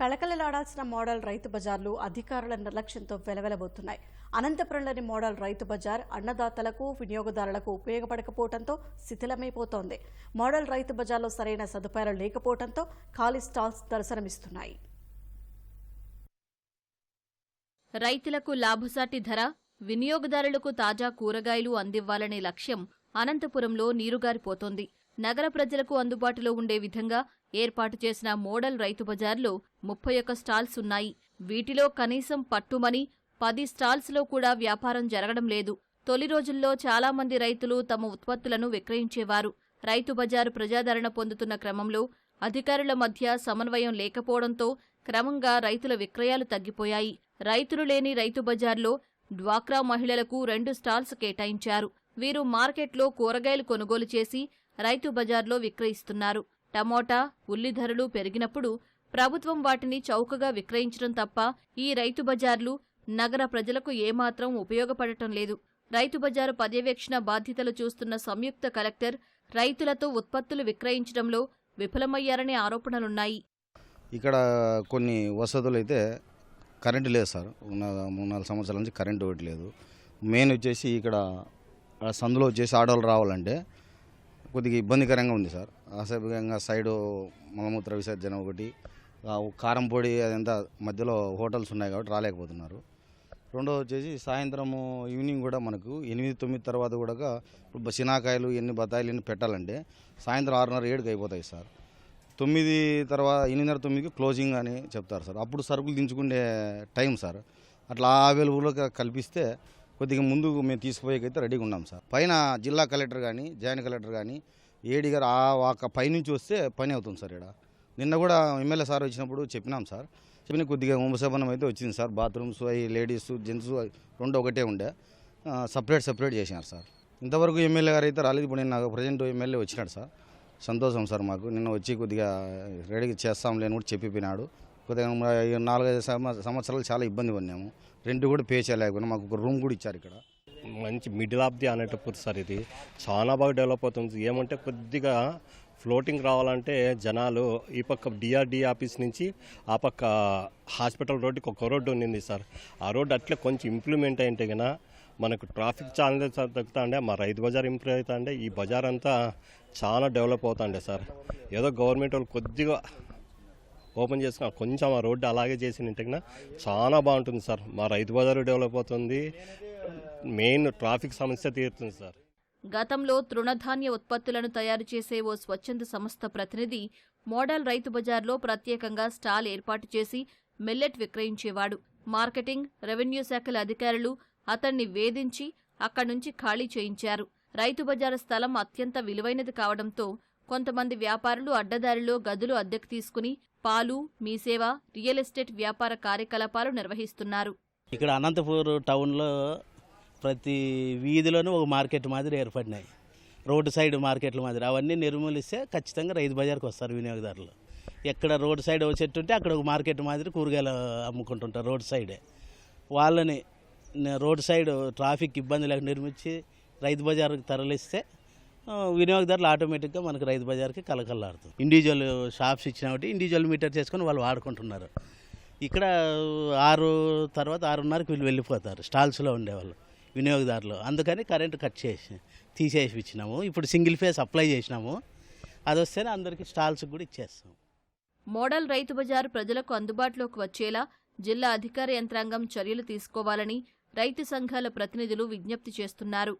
కళకళలాడాల్సిన model రైతు బజార్లు అధికారుల నిర్లక్ష్యంతో వెలవెలబోతున్నాయి. అనంతపురంలోని మోడల్ రైతు బజార్ అన్నదాతలకు వినియోగదారులకు ఉపయోగపడకపోవడంతో శిథిలమైపోతోంది. మోడల్ రైతు బజార్లో సరైన సదుపాయాలు లేకపోవడంతో ఖాళీ స్టాల్స్ దర్శనమిస్తున్నాయి రైతులకు లాభసాటి ధర వినియోగదారులకు తాజా కూరగాయలు అందివ్వాలనే లక్ష్యం అనంతపురంలో నీరుగారిపోతోంది. నగర ప్రజలకు అందుబాటులో ఉండే విధంగా ఏర్పాటు చేసిన మోడల్ రైతు బజార్లో ముప్పై ఒక్క స్టాల్స్ ఉన్నాయి. వీటిలో కనీసం పట్టుమని పది స్టాల్స్లో కూడా వ్యాపారం జరగడం లేదు. తొలి రోజుల్లో చాలా మంది రైతులు తమ ఉత్పత్తులను విక్రయించేవారు. రైతు బజారు ప్రజాదరణ పొందుతున్న క్రమంలో అధికారుల మధ్య సమన్వయం లేకపోవడంతో క్రమంగా రైతుల విక్రయాలు తగ్గిపోయాయి. రైతులు లేని రైతు బజార్లో డ్వాక్రా మహిళలకు రెండు స్టాల్స్ కేటాయించారు. వీరు మార్కెట్లో కూరగాయలు కొనుగోలు చేసి రైతు బజార్లో విక్రయిస్తున్నారు. టమోటా ఉల్లి ధరలు పెరిగినప్పుడు ప్రభుత్వం వాటిని చౌకగా విక్రయించడం తప్ప ఈ రైతు బజార్లు నగర ప్రజలకు ఏమాత్రం ఉపయోగపడటం లేదు. రైతు బజారు పర్యవేక్షణ బాధ్యతలు చూస్తున్న సంయుక్త కలెక్టర్ రైతులతో ఉత్పత్తులు విక్రయించడంలో విఫలమయ్యారనే ఆరోపణలున్నాయి. ఇక్కడ కొన్ని వసతులు అయితే కరెంటు లేదు సార్. మూడు నాలుగు సంవత్సరాల నుంచి కరెంటు ఒకటి లేదు. మెయిన్ వచ్చేసి ఇక్కడ సందులో వచ్చేసి ఆడవాళ్ళు రావాలంటే కొద్దిగా ఇబ్బందికరంగా ఉంది సార్. అసభ్యంగా సైడు మలమూత్ర విసర్జన ఒకటి కారంపొడి కారం పొడి అదంతా మధ్యలో హోటల్స్ ఉన్నాయి కాబట్టి రాలేకపోతున్నారు. రెండో వచ్చేసి సాయంత్రము ఈవినింగ్ కూడా మనకు ఎనిమిది తొమ్మిది తర్వాత కూడా ఇప్పుడు సినాకాయలు ఎన్ని బత్తాయిలు ఎన్ని పెట్టాలంటే సాయంత్రం ఆరున్నర ఏడుకి అయిపోతాయి సార్. తొమ్మిది తర్వాత ఎనిమిదిన్నర తొమ్మిదికి క్లోజింగ్ అని చెప్తారు సార్. అప్పుడు సరుకులు దించుకునే టైం సార్. అట్లా అవైలబుల్గా కల్పిస్తే కొద్దిగా ముందు మేము తీసుకుపోయేకైతే రెడీగా ఉన్నాం సార్. పైన జిల్లా కలెక్టర్ కానీ జాయింట్ కలెక్టర్ కానీ ఏడి గారు ఆ ఒక పైనుంచి వస్తే పని అవుతుంది సార్ ఇక్కడ నిన్న కూడా ఎమ్మెల్యే సార్ వచ్చినప్పుడు చెప్పినాం సార్. చెప్పిన కొద్దిగా ఉపశమనం అయితే వచ్చింది సార్. బాత్రూమ్స్ అవి లేడీస్ జెంట్స్ రెండు ఒకటే ఉండే. సపరేట్ సపరేట్ చేసినారు సార్. ఇంతవరకు ఎమ్మెల్యే గారు అయితే రాలేదు. ఇప్పుడు నిన్న ప్రజెంట్ ఎమ్మెల్యే వచ్చినాడు సార్. సంతోషం సార్ మాకు. నిన్న వచ్చి కొద్దిగా రెడీ చేస్తాంలే అని కూడా చెప్పిపోయినాడు. కొద్దిగా నాలుగైదు సంవత్సరాలు చాలా ఇబ్బంది పడినాము. రెంట్ కూడా పే చేయలేకపోయినా మాకు ఒక రూమ్ కూడా ఇచ్చారు ఇక్కడ. మంచి మిడిల్ ఆఫ్ ది అనేటప్పుడు సార్ ఇది. చాలా బాగా డెవలప్ అవుతుంది. ఏమంటే కొద్దిగా ఫ్లోటింగ్ రావాలంటే జనాలు ఈ పక్క డిఆర్డి ఆఫీస్ నుంచి ఆ పక్క హాస్పిటల్ రోడ్డుకి ఒక రోడ్డు ఉండింది సార్. ఆ రోడ్డు అట్లే కొంచెం ఇంప్లిమెంట్ అయింటే కన్నా మనకు ట్రాఫిక్ చాలా తగ్గుతా ఉండే మా రైతు బజార్ ఇంప్రూవ్ అవుతా ఉండే ఈ బజార్ అంతా చాలా డెవలప్ అవుతాండే సార్. ఏదో గవర్నమెంట్ వాళ్ళు కొద్దిగా ఓపెన్ చేసుకుని కొంచెం ఆ రోడ్డు అలాగే చేసిన ఇంటికినా చాలా బాగుంటుంది సార్. మా రైతు బజారు డెవలప్ అవుతుంది. మెయిన్ ట్రాఫిక్ సమస్య తీరుతుంది సార్. గతంలో తృణధాన్య ఉత్పత్తులను తయారు చేసే ఓ స్వచ్ఛంద సంస్థ ప్రతినిధి మోడల్ రైతు బజార్లో ప్రత్యేకంగా స్టాల్ ఏర్పాటు చేసి మిల్లెట్ విక్రయించేవాడు. మార్కెటింగ్ రెవెన్యూ శాఖల అధికారులు అతన్ని వేధించి అక్కడి నుంచి ఖాళీ చేయించారు. రైతు బజారు స్థలం అత్యంత విలువైనది కావడంతో కొంతమంది వ్యాపారులు అడ్డదారిలో గదులు అద్దెకు తీసుకుని పాలు మీసేవ రియల్ ఎస్టేట్ వ్యాపార కార్యకలాపాలు నిర్వహిస్తున్నారు. ఇక్కడ అనంతపూర్ టౌన్లో ప్రతి వీధిలోనూ ఒక మార్కెట్ మాదిరి ఏర్పడినాయి. రోడ్డు సైడ్ మార్కెట్ల మాదిరి. అవన్నీ నిర్మూలిస్తే ఖచ్చితంగా రైతు బజార్కి వస్తారు వినియోగదారులు. ఎక్కడ రోడ్ సైడ్ ఒక చెట్టు ఉంటే అక్కడ ఒక మార్కెట్ మాదిరి కూరగాయలు అమ్ముకుంటుంటారు రోడ్ సైడే. వాళ్ళని రోడ్ సైడ్ ట్రాఫిక్ ఇబ్బంది లేక నిర్మించి రైతు బజార్కి తరలిస్తే వినియోగదారులు ఆటోమేటిక్గా మనకు రైతు బజార్కి కలకల్లాడుతుంది ఇండివిజువల్ షాప్స్ ఇచ్చినా ఒకటి ఇండివిజువల్ మీటర్ చేసుకొని వాళ్ళు వాడుకుంటున్నారు. ఇక్కడ ఆరు తర్వాత ఆరున్నరకి వీళ్ళు వెళ్ళిపోతారు స్టాల్స్లో ఉండేవాళ్ళు వినియోగదారులు. అందుకని కరెంటు కట్ చేసి తీసేసి ఇచ్చినాము. ఇప్పుడు సింగిల్ ఫేస్ అప్లై చేసినాము. అది వస్తేనే అందరికీ స్టాల్స్ కూడా ఇచ్చేస్తాం. మోడల్ రైతు బజారు ప్రజలకు అందుబాటులోకి వచ్చేలా జిల్లా అధికార యంత్రాంగం చర్యలు తీసుకోవాలని రైతు సంఘాల ప్రతినిధులు విజ్ఞప్తి చేస్తున్నారు.